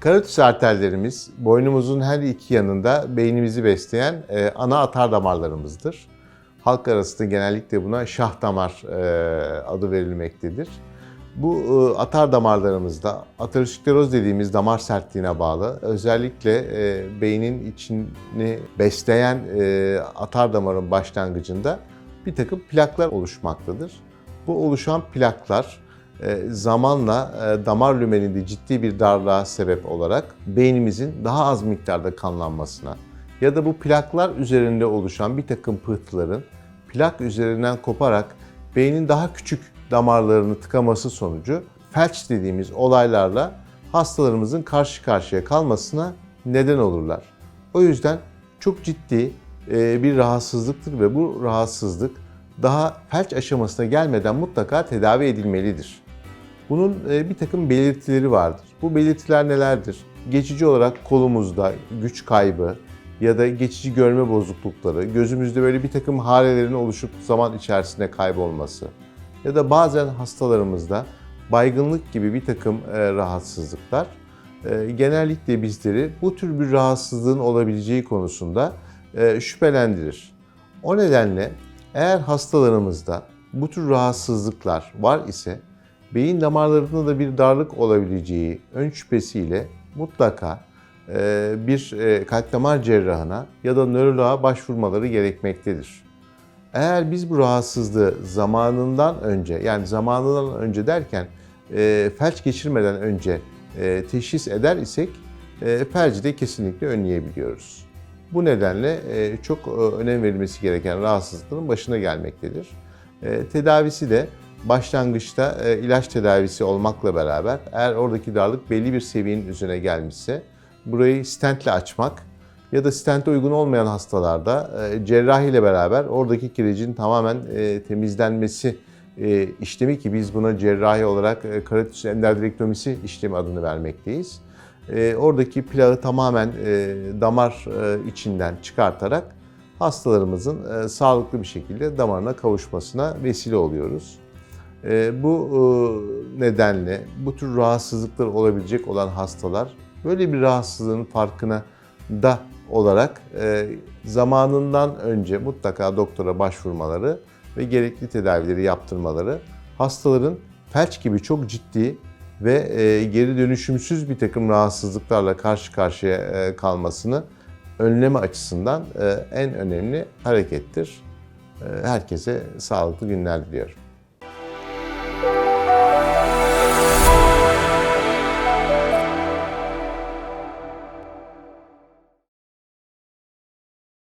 Karotis arterlerimiz boynumuzun her iki yanında beynimizi besleyen e, ana atar damarlarımızdır. Halk arasında genellikle buna şah damar e, adı verilmektedir. Bu e, atar damarlarımızda ateroskleroz dediğimiz damar sertliğine bağlı özellikle e, beynin içini besleyen e, atar damarın başlangıcında bir takım plaklar oluşmaktadır. Bu oluşan plaklar zamanla e, damar lümeninde ciddi bir darlığa sebep olarak beynimizin daha az miktarda kanlanmasına ya da bu plaklar üzerinde oluşan bir takım pıhtıların plak üzerinden koparak beynin daha küçük damarlarını tıkaması sonucu felç dediğimiz olaylarla hastalarımızın karşı karşıya kalmasına neden olurlar. O yüzden çok ciddi e, bir rahatsızlıktır ve bu rahatsızlık daha felç aşamasına gelmeden mutlaka tedavi edilmelidir. Bunun e, bir takım belirtileri vardır. Bu belirtiler nelerdir? Geçici olarak kolumuzda güç kaybı ya da geçici görme bozuklukları, gözümüzde böyle bir takım halelerin oluşup zaman içerisinde kaybolması ya da bazen hastalarımızda baygınlık gibi bir takım e, rahatsızlıklar e, genellikle bizleri bu tür bir rahatsızlığın olabileceği konusunda şüphelendirir. O nedenle eğer hastalarımızda bu tür rahatsızlıklar var ise beyin damarlarında da bir darlık olabileceği ön şüphesiyle mutlaka e, bir e, kalp damar cerrahına ya da nöroloğa başvurmaları gerekmektedir. Eğer biz bu rahatsızlığı zamanından önce yani zamanından önce derken e, felç geçirmeden önce teşhis eder isek felci de kesinlikle önleyebiliyoruz. Bu nedenle çok önem verilmesi gereken rahatsızlıkların başına gelmektedir. Tedavisi de başlangıçta e, ilaç tedavisi olmakla beraber eğer oradaki darlık belli bir seviyenin üzerine gelmişse burayı stentle açmak ya da stente uygun olmayan hastalarda e, cerrahi ile beraber oradaki kirecin tamamen e, temizlenmesi e, işlemi ki biz buna cerrahi olarak e, karotis endardirektomisi işlemi adını vermekteyiz. E, oradaki plağı tamamen e, damar e, içinden çıkartarak hastalarımızın e, sağlıklı bir şekilde damarına kavuşmasına vesile oluyoruz. E, bu e, nedenle bu tür rahatsızlıklar olabilecek olan hastalar böyle bir rahatsızlığın farkına da olarak e, zamanından önce mutlaka doktora başvurmaları ve gerekli tedavileri yaptırmaları hastaların felç gibi çok ciddi ve e, geri dönüşümsüz bir takım rahatsızlıklarla karşı karşıya kalmasını önleme açısından en önemli harekettir. Herkese sağlıklı günler diliyorum.